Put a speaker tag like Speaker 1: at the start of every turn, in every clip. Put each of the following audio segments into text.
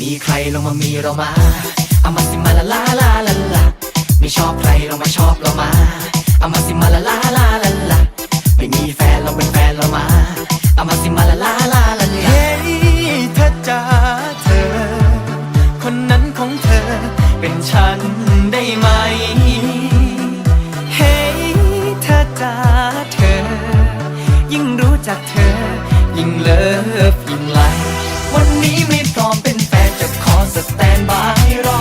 Speaker 1: ม่มีใครลงมามีเรามาเอามาสิมาละลาลาลาลาไม่ชอบใครลงมาชอบเรามาเอามาสิมาละลาลาลาลาไม่มีแฟนลงเป็นแฟนเรามาเอามาสิมาละลาลาลาลา
Speaker 2: เฮ้ยเธอจ๋าเธอ คนนั้นของเธอ เป็นฉันได้ไหมเฮ้เธอจ๋าเธอ ยิ่งรู้จักเธอ ยิ่งเลิฟยิ่งไล
Speaker 1: วันนี้ไม่ สแตนบายรอ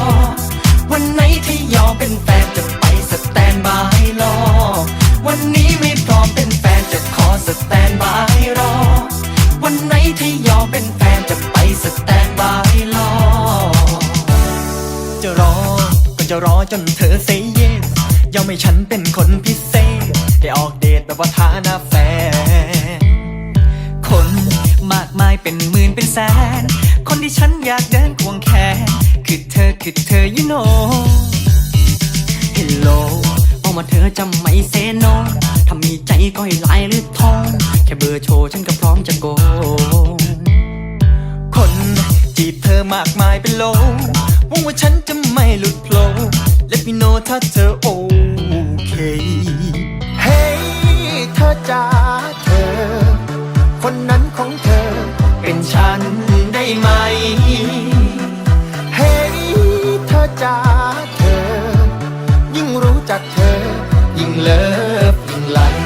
Speaker 1: วันไหนที่ยอมเป็นแฟนจะไปสแตนบายรอ วันนี้ไม่พร้อมเป็นแฟนจะขอสแตนบายรอ วันไหนที่ยอมเป็นแฟนจะไปสแตนบายรอ
Speaker 2: จะรอก็จะรอจนเธอ say yes ยอมให้ฉันเป็นคนพิเศษ ได้ออกเดทแบบว่าฐานะแฟน คนมากมายเป็นหมื่นเป็นแสน คนที่ฉันอยากเดินควงแขนคือเธอคือเธอ you know Hello บอกมาเธอจะไม่เซโนถ้ามีใจก็ให้ลน์หรือโทรแค่เบอร์โชว์ฉันก็พร้อมจะโก คนจีบเธอมากมายเป็นโลหวังว่าฉันจะไม่หลุดโผล่ Let me know ถ้าเธอโอเค เฮ้ยเธอจ๋าเธอ คนนั้นของเธอเป็นฉัน ไหม เฮ้ยเธอจ๋าเธอ ยิ่งรู้จักเธอ ยิ่งเลิฟยิ่งไลค์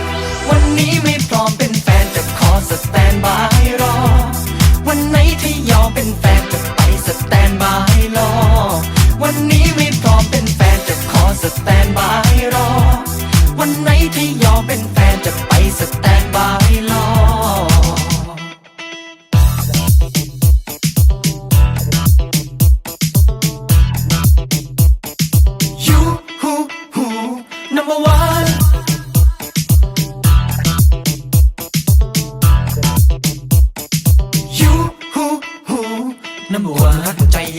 Speaker 1: วันนี้ไม่พร้อมเป็นแฟนจะขอสแตนบายรอ วันไหนที่ยอมเป็นแฟนจะไปสแตนบายรอ วันนี้ไม่พร้อมเป็นแฟนจะขอสแตนบายรอ วันไหนที่ยอมเป็นแฟนจะไป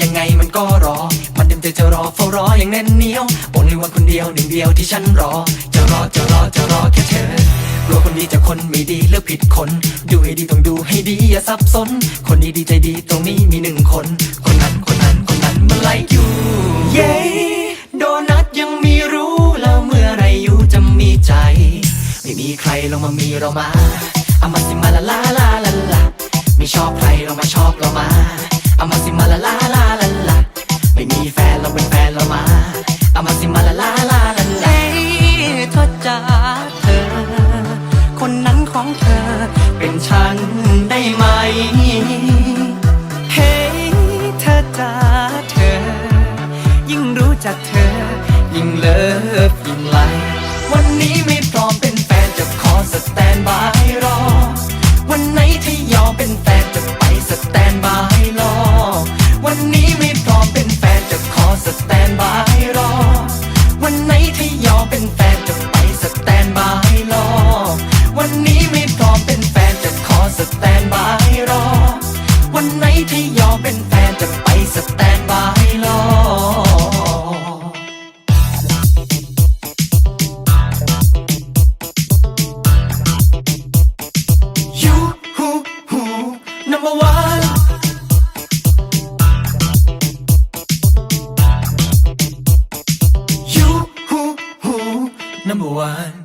Speaker 1: ยังไงมันก็รอ มันเต็มใจจะรอเฝ้ารออย่างแน่นเหนียวโอนในวันคนเดียวหนึ่งเดียวที่ฉันรอ จะรอจะรอจะรอแค่เธอกลัวคนดีจะคนไม่ดีเลือกผิดคน ดูให้ดีต้องดูให้ดีอย่าสับสน คนดีดีใจดีตรงนี้มีหนึ่งคน คนนั้นคนนั้นคนนั้นมันไลค์อยู่เย้โดนัทยังมีรู้แล้วเมื่อไรอยู่จะมีใจ ไม่มีใครลงมามีเรามาเอามาสิมาละลาลาลาลาไม่ชอบใครลงมาชอบเรามา เอามาสิมาละลาลาลาลาไม่มีแฟนเราเป็นแฟนเรามา เอามาสิมาละลาลาลาลา
Speaker 2: เฮ้ยเธอจ๋าเธอ คนนั้นของเธอ เป็นฉันได้ไหม เฮ้ยเธอจ๋าเธอ ยิ่งรู้จักเธอ ยิ่งเลิฟยิ่งไลค์
Speaker 1: วันนี้ไม่พร้อมเป็นแฟนจะขอสแตนบายรอ วันไหนที่ยอมเป็นแฟน
Speaker 2: number one